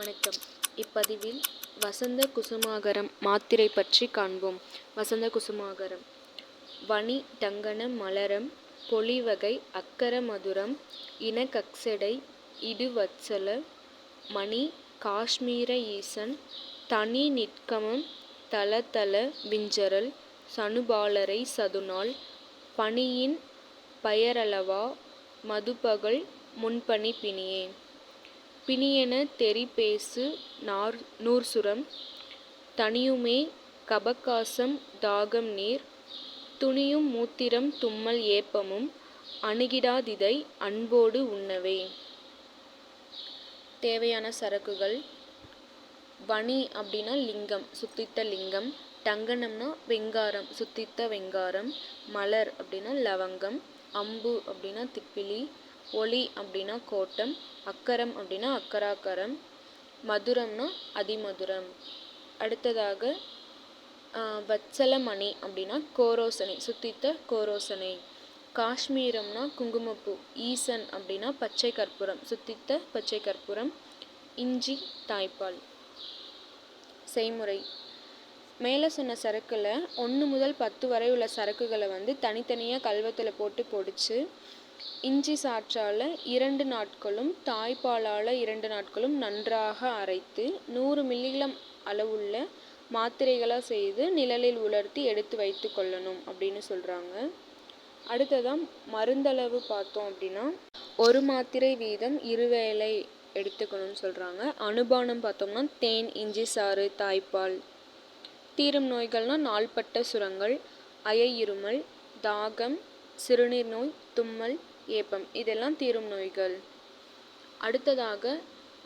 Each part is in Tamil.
வணக்கம். இப்பதிவில் வசந்த குசுமாகரம் மாத்திரை பற்றி காண்போம். வசந்த குசுமாகரம். வணி டங்கன மலரம் பொலிவகை அக்கர மதுரம் இனகக்சடை இடுவத்சல மணி காஷ்மீர ஈசன் தனி நிட்கமம் தளதள விஞ்சரல் சனுபாலரை சதுநாள் பனியின் பெயரளவா மதுபகல் முன்பணி பிணியே. பிணியென தெரிபேசு நூற்சுரம் தணியுமே கபகாசம் தாகம் நீர். துணியும் மூத்திரம் தும்மல் ஏப்பமும் அணுகிடாதிதை அன்போடு உண்ணவே. தேவையான சரக்குகள். வனி அப்படின்னா லிங்கம் சுத்தித்த லிங்கம். டங்கனம்னா வெங்காரம் சுத்தித்த வெங்காரம். மலர் அப்படின்னா லவங்கம். அம்பு அப்படின்னா திப்பிலி. ஒளி அப்படின்னா கோட்டம் அக்கரம் அப்படின்னா அக்கராக்கரம் மதுரம்னா அதிமதுரம். அடுத்ததாக வச்சலமணி அப்படின்னா கோரோசனை சுத்தித்த கோரோசனை. காஷ்மீரம்னா குங்குமப்பூ ஈசன் அப்படின்னா பச்சை கற்பூரம் சுத்தித்த பச்சை கற்பூரம் இஞ்சி தாய்ப்பால். செய்முறை. மேலே சொன்ன சரக்கில் ஒன்று முதல் பத்து வரை உள்ள சரக்குகளை வந்து தனித்தனியாக கல்வத்தில் போட்டு பொடிச்சு இஞ்சி சாற்றால் இரண்டு நாட்களும் தாய்ப்பாலால் இரண்டு நாட்களும் நன்றாக அரைத்து நூறு மில்லிகிராம் அளவுள்ள மாத்திரைகளாக செய்து நிழலில் உலர்த்தி எடுத்து வைத்து கொள்ளணும் அப்படின்னு சொல்கிறாங்க அடுத்ததாக மருந்தளவு பார்த்தோம் அப்படின்னா ஒரு மாத்திரை வீதம் இருவேளை எடுத்துக்கணும்னு சொல்கிறாங்க அனுபானம் பார்த்தோம்னா தேன் இஞ்சி சாறு தாய்ப்பால். தீரும் நோய்கள்னால் நாள்பட்ட சுரங்கள் அய இருமல் தாகம் சிறுநீர் நோய் தும்மல் ஏப்பம். இதெல்லாம் தீரும் நோய்கள். அடுத்ததாக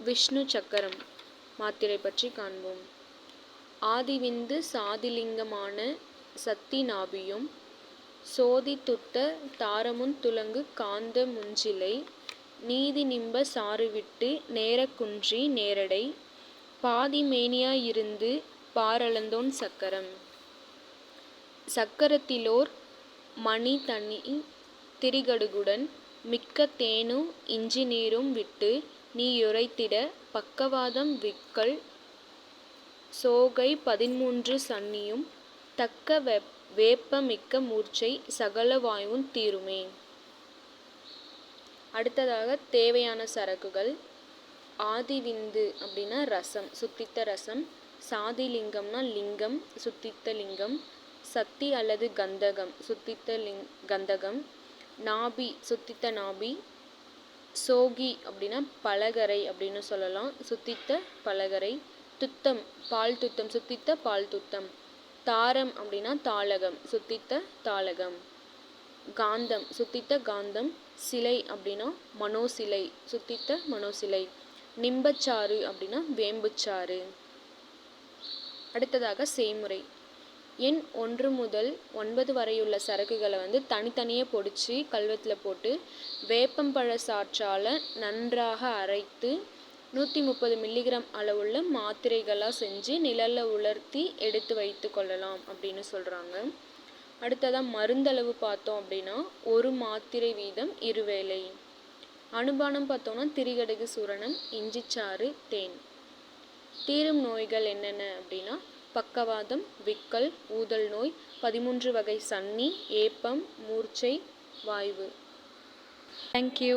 விஷ்ணு சக்கரம் மாத்திரை பற்றி காண்போம். ஆதிவிந்து சாதிலிங்கமான சக்தி நாபியும் சோதித்துட்ட தாரமுன் துலங்கு காந்த முஞ்சிலை நீதி நிம்ப சாறுவிட்டு நேரக்குன்றி நேரடை பாதிமேனியாயிருந்து பாரளந்தோன் சக்கரம். சக்கரத்திலோர் மணி தனி திரிகடுகுடன் மிக்க தேனு இஞ்சிநீரும் விட்டு விட்டு நீயுரைத்திட பக்கவாதம் விக்கல் சோகை பதின்மூன்று சன்னியும் தக்க வெப் வேப்ப மிக்க மூர்ச்சை சகல வாயுவும் தீருமே. அடுத்ததாக தேவையான சரக்குகள் ஆதிவிந்து அப்படின்னா ரசம் சுத்தித்த ரசம் சாதிலிங்கம்னா லிங்கம் சுத்தித்த லிங்கம் சக்தி அல்லது கந்தகம் சுத்தித்த லிங் கந்தகம் நாபி சுத்தித்த நாபி சோகி அப்படின்னா பலகரை அப்படின்னு சொல்லலாம். சுத்தித்த பலகரை துத்தம் பால் துத்தம் சுத்தித்த பால் துத்தம். தாரம் அப்படின்னா தாளகம் சுத்தித்த தாளகம். காந்தம் சுத்தித்த காந்தம். சிலை அப்படின்னா மனோசிலை சுத்தித்த மனோசிலை. நிம்பச்சாறு அப்படின்னா வேம்புச்சாறு. அடுத்ததாக செய்முறை. எண் ஒன்று முதல் ஒன்பது வரையுள்ள சரக்குகளை வந்து தனித்தனியாக பொடிச்சு கல்வத்தில் போட்டு வேப்பம்பழ சாற்றால் நன்றாக அரைத்து நூற்றி முப்பது மில்லிகிராம் அளவுள்ள மாத்திரைகளாக செஞ்சு நிழலில் உலர்த்தி எடுத்து வைத்து கொள்ளலாம் அப்படின்னு சொல்கிறாங்க அடுத்ததாக மருந்தளவு பார்த்தோம் அப்படின்னா ஒரு மாத்திரை வீதம் இருவேளை. அனுபானம் பார்த்தோம்னா திரிகடுகு சூரணம் இஞ்சிச்சாறு தேன். தீரும் நோய்கள் என்னென்ன அப்படின்னா பக்கவாதம் விக்கல் ஊதல் நோய் பதிமூன்று வகை சன்னி ஏப்பம் மூர்ச்சை வாய்வு. தேங்க்யூ